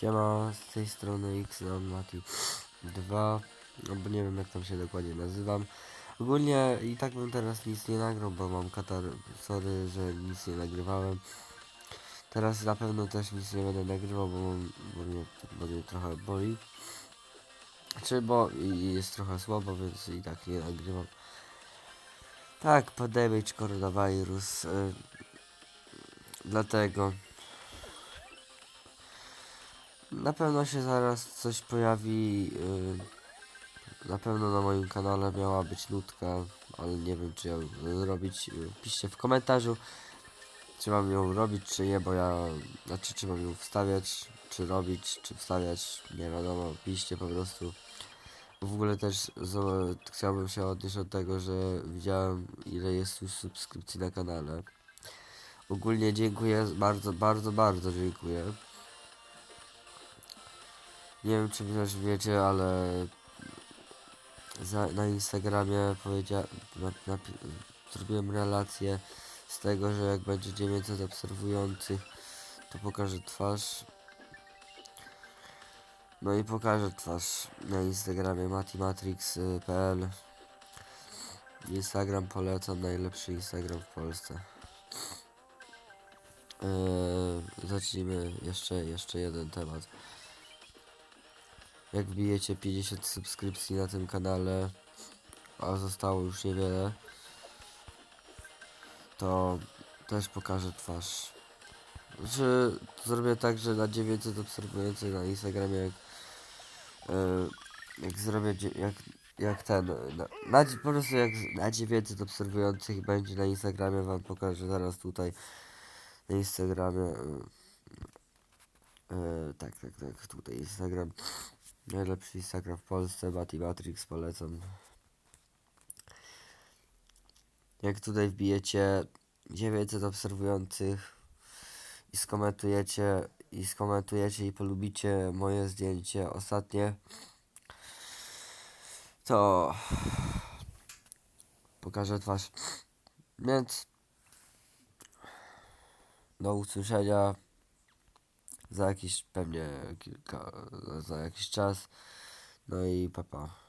Siema, z tej strony X Mati 2, no bo nie wiem jak tam się dokładnie nazywam. Ogólnie i tak bym teraz nic nie nagrał, bo mam katar, sorry, że nic nie nagrywałem. Teraz na pewno też nic nie będę nagrywał, bo, mam, bo, mnie, bo mnie trochę boli. Czy bo i jest trochę słabo, więc i tak nie nagrywam. Tak, pandemic, koronawirus. Y, dlatego. Na pewno się zaraz coś pojawi. Yy, na pewno na moim kanale miała być nutka, ale nie wiem czy ją zrobić. Piszcie w komentarzu, czy mam ją robić, czy nie, bo ja. Znaczy, czy mam ją wstawiać, czy robić, czy wstawiać. Nie wiadomo, piszcie po prostu. W ogóle też chciałbym się odnieść od tego, że widziałem ile jest już subskrypcji na kanale. Ogólnie dziękuję, bardzo, bardzo, bardzo dziękuję. Nie wiem czy też wiecie, ale za, na Instagramie zrobiłem relację z tego, że jak będzie 900 obserwujących, to pokażę twarz. No i pokażę twarz na Instagramie matimatrix.pl Instagram polecam, najlepszy Instagram w Polsce. Eee, zacznijmy jeszcze, jeszcze jeden temat. Jak wbijecie 50 subskrypcji na tym kanale, a zostało już niewiele, to też pokażę twarz. Znaczy, zrobię tak, że na 900 obserwujących na Instagramie, jak, e, jak zrobię, jak, jak ten, na, na, po prostu jak na 900 obserwujących będzie na Instagramie, wam pokażę zaraz tutaj na Instagramie. E, e, tak, tak, tak, tutaj Instagram. Najlepszy Instagram w Polsce, Mati Matrix polecam. Jak tutaj wbijecie 900 obserwujących i skomentujecie i skomentujecie i polubicie moje zdjęcie ostatnie, to pokażę twarz. Więc do usłyszenia za jakiś pewnie kilka, za jakiś czas. No i papa.